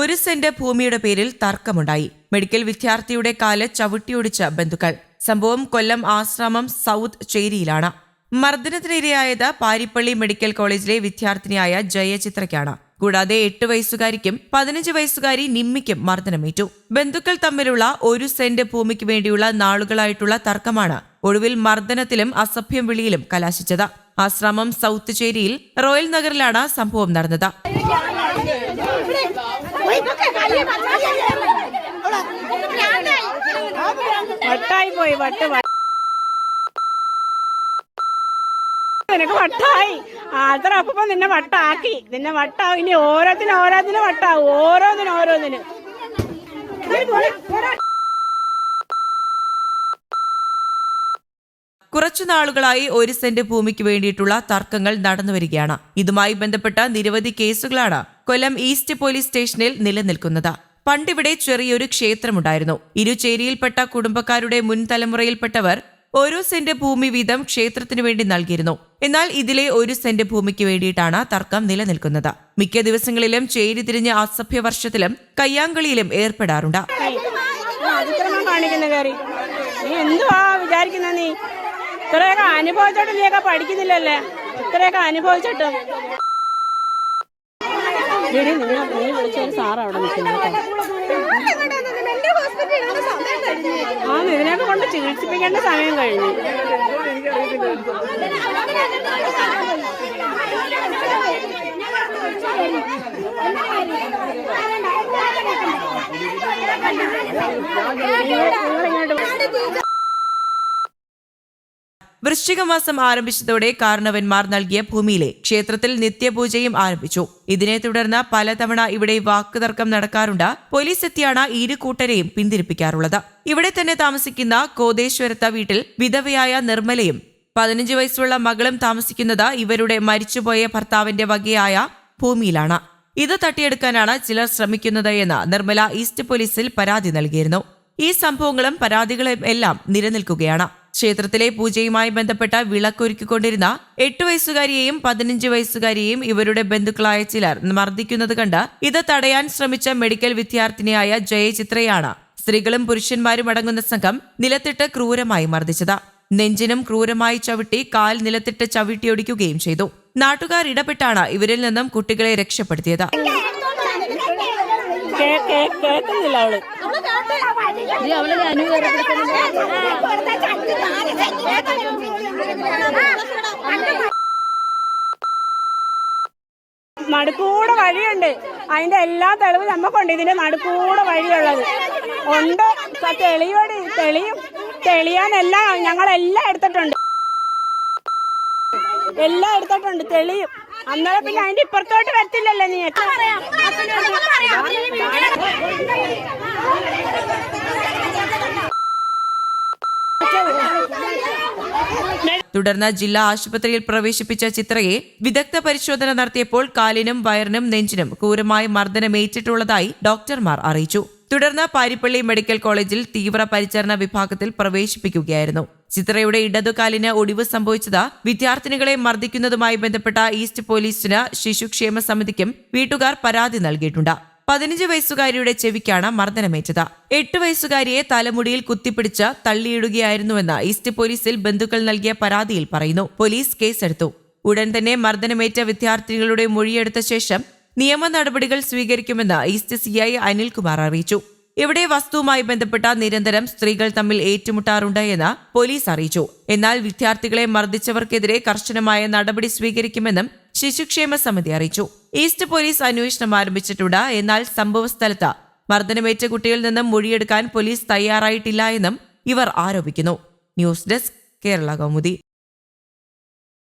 ഒരു സെന്റ് ഭൂമിയുടെ പേരിൽ തർക്കമുണ്ടായി. മെഡിക്കൽ വിദ്യാർത്ഥിയുടെ കാൽ ചവിട്ടിയൊടിച്ച ബന്ധുക്കൾ. സംഭവം കൊല്ലം ആശ്രമം സൗത്ത് ചേരിയിലാണ്. മർദ്ദനത്തിനിരയായത് പാരിപ്പള്ളി മെഡിക്കൽ കോളേജിലെ വിദ്യാർത്ഥിനിയായ ജയചിത്രയ്ക്കാണ്. കൂടാതെ എട്ട് വയസ്സുകാരിക്കും പതിനഞ്ച് വയസ്സുകാരി നിമ്മിക്കും മർദ്ദനമേറ്റു. ബന്ധുക്കൾ തമ്മിലുള്ള ഒരു സെന്റ് ഭൂമിക്ക് വേണ്ടിയുള്ള നാളുകളായിട്ടുള്ള തർക്കമാണ് ഒടുവിൽ മർദ്ദനത്തിലും അസഭ്യം വിളിയിലും കലാശിച്ചത്. ആശ്രമം സൗത്ത് ചേരിയിൽ റോയൽ നഗറിലാണ് സംഭവം നടന്നത്. വട്ടായി പോയി വട്ട് നിനക്ക് വട്ടായി. അത്ര അപ്പം നിന്നെ വട്ടാക്കി. നിന്നെ വട്ടാവും. ഇനി ഓരോത്തിനും ഓരോത്തിനും വട്ടാവും. ഓരോന്നിനും ഓരോന്നിനും. കുറച്ചു നാളുകളായി ഒരു സെന്റ് ഭൂമിക്ക് വേണ്ടിയിട്ടുള്ള തർക്കങ്ങൾ നടന്നുവരികയാണ്. ഇതുമായി ബന്ധപ്പെട്ട നിരവധി കേസുകളാണ് കൊല്ലം ഈസ്റ്റ് പോലീസ് സ്റ്റേഷനിൽ നിലനിൽക്കുന്നത്. പണ്ടിവിടെ ചെറിയൊരു ക്ഷേത്രമുണ്ടായിരുന്നു. ഇരുചേരിയിൽപ്പെട്ട കുടുംബക്കാരുടെ മുൻ തലമുറയിൽപ്പെട്ടവർ ഓരോ സെന്റ് ഭൂമി വീതം ക്ഷേത്രത്തിനു വേണ്ടി നൽകിയിരുന്നു. എന്നാൽ ഇതിലെ ഒരു സെന്റ് ഭൂമിക്ക് വേണ്ടിയിട്ടാണ് തർക്കം നിലനിൽക്കുന്നത്. മിക്ക ദിവസങ്ങളിലും ചേരി തിരിഞ്ഞ അസഭ്യ വർഷത്തിലും കയ്യാങ്കളിയിലും ഏർപ്പെടാറുണ്ട്. അനുഭവിച്ചിട്ടും പഠിക്കുന്നില്ലല്ലേ? എടി, നിങ്ങൾ നീ വിളിച്ചൊരു സാറ് അവിടെ നിൽക്കുന്നു. ആ ഇതിനൊക്കെ കൊണ്ട് ചികിത്സിപ്പിക്കേണ്ട സമയം കഴിഞ്ഞു വൃശ്ചിക മാസം ആരംഭിച്ചതോടെ കാരണവന്മാർ നൽകിയ ഭൂമിയിലെ ക്ഷേത്രത്തിൽ നിത്യപൂജയും ആരംഭിച്ചു. ഇതിനെ തുടർന്ന് പലതവണ ഇവിടെ വാക്കുതർക്കം നടക്കാറുണ്ട്. പോലീസ് എത്തിയാണ് ഇരു കൂട്ടരെയും പിന്തിരിപ്പിക്കാറുള്ളത്. ഇവിടെ തന്നെ താമസിക്കുന്ന കോതേശ്വരത്ത വീട്ടിൽ വിധവയായ നിർമ്മലയും പതിനഞ്ച് വയസ്സുള്ള മകളും താമസിക്കുന്നത് ഇവരുടെ മരിച്ചുപോയ ഭർത്താവിന്റെ വകയായ ഭൂമിയിലാണ്. ഇത് തട്ടിയെടുക്കാനാണ് ചിലർ ശ്രമിക്കുന്നത് എന്ന് നിർമ്മല ഈസ്റ്റ് പോലീസിൽ പരാതി നൽകിയിരുന്നു. ഈ സംഭവങ്ങളും പരാതികളും എല്ലാം നിലനിൽക്കുകയാണ്. ക്ഷേത്രത്തിലെ പൂജയുമായി ബന്ധപ്പെട്ട വിളക്കൊരുക്കിക്കൊണ്ടിരുന്ന എട്ട് വയസ്സുകാരിയെയും പതിനഞ്ച് വയസ്സുകാരിയെയും ഇവരുടെ ബന്ധുക്കളായ ചിലർ മർദ്ദിക്കുന്നത് കണ്ട് ഇത് തടയാൻ ശ്രമിച്ച മെഡിക്കൽ വിദ്യാർത്ഥിനിയായ ജയചിത്രയാണ്. സ്ത്രീകളും പുരുഷന്മാരും അടങ്ങുന്ന സംഘം നിലത്തിട്ട് ക്രൂരമായി മർദ്ദിച്ചത്. നെഞ്ചിനും ക്രൂരമായി ചവിട്ടി കാൽ നിലത്തിട്ട് ചവിട്ടിയൊടിക്കുകയും ചെയ്തു. നാട്ടുകാർ ഇടപെട്ടാണ് ഇവരിൽ നിന്നും കുട്ടികളെ രക്ഷപ്പെടുത്തിയത്. അവൾ നടുക്കൂടെ വഴിയുണ്ട്. അതിന്റെ എല്ലാ തെളിവും നമുക്കുണ്ട് ഇതിന്റെ നടുക്കൂടെ വഴിയുള്ളത്. ഉണ്ട്. തെളിയോട് തെളിയും തെളിയാനെല്ലാം ഞങ്ങളെല്ലാം എടുത്തിട്ടുണ്ട്. എല്ലാം എടുത്തിട്ടുണ്ട്. തെളിയും. അന്നേരം പിന്നെ അതിന്റെ ഇപ്പുറത്തോട്ട് വരത്തില്ലല്ലോ നീ. തുടർന്ന് ജില്ലാ ആശുപത്രിയിൽ പ്രവേശിപ്പിച്ച ചിത്രയെ വിദഗ്ധ പരിശോധന നടത്തിയപ്പോൾ കാലിനും വയറിനും നെഞ്ചിനും ക്രൂരമായ മർദ്ദനമേറ്റിട്ടുള്ളതായി ഡോക്ടർമാർ അറിയിച്ചു. തുടർന്ന് പാരിപ്പള്ളി മെഡിക്കൽ കോളേജിൽ തീവ്ര പരിചരണ വിഭാഗത്തിൽ പ്രവേശിപ്പിക്കുകയായിരുന്നു. ചിത്രയുടെ ഇടതുകാലിന് ഒടിവ് സംഭവിച്ചത് വിദ്യാർത്ഥിനികളെ മർദ്ദിക്കുന്നതുമായി ബന്ധപ്പെട്ട ഈസ്റ്റ് പോലീസിന് ശിശുക്ഷേമ സമിതിക്കും വീട്ടുകാർ പരാതി നൽകിയിട്ടുണ്ട്. പതിനഞ്ച് വയസ്സുകാരിയുടെ ചെവിക്കാണ് മർദ്ദനമേറ്റത്. എട്ട് വയസ്സുകാരിയെ തലമുടിയിൽ കുത്തിപ്പിടിച്ച് തള്ളിയിടുകയായിരുന്നുവെന്ന് ഈസ്റ്റ് പോലീസിൽ ബന്ധുക്കൾ നൽകിയ പരാതിയിൽ പറയുന്നു. പോലീസ് കേസെടുത്തു. ഉടൻ തന്നെ മർദ്ദനമേറ്റ വിദ്യാർത്ഥിനികളുടെ മൊഴിയെടുത്ത ശേഷം നിയമ നടപടികൾ സ്വീകരിക്കുമെന്ന് ഈസ്റ്റ് സിഐ അനിൽകുമാർ അറിയിച്ചു. ഇവിടെ വസ്തുവുമായി ബന്ധപ്പെട്ട നിരന്തരം സ്ത്രീകൾ തമ്മിൽ ഏറ്റുമുട്ടാറുണ്ട് എന്ന് പോലീസ് അറിയിച്ചു. എന്നാൽ വിദ്യാർത്ഥികളെ മർദ്ദിച്ചവർക്കെതിരെ കർശനമായ നടപടി സ്വീകരിക്കുമെന്നും ശിശുക്ഷേമ സമിതി അറിയിച്ചു. ഈസ്റ്റ് പോലീസ് അന്വേഷണം ആരംഭിച്ചിട്ടുണ്ട്. എന്നാൽ സംഭവസ്ഥലത്ത് മർദ്ദനമേറ്റ കുട്ടിയിൽ നിന്നും മൊഴിയെടുക്കാൻ പോലീസ് തയ്യാറായിട്ടില്ല എന്നും ഇവർ ആരോപിക്കുന്നു. News desk Kerala Kaumudi.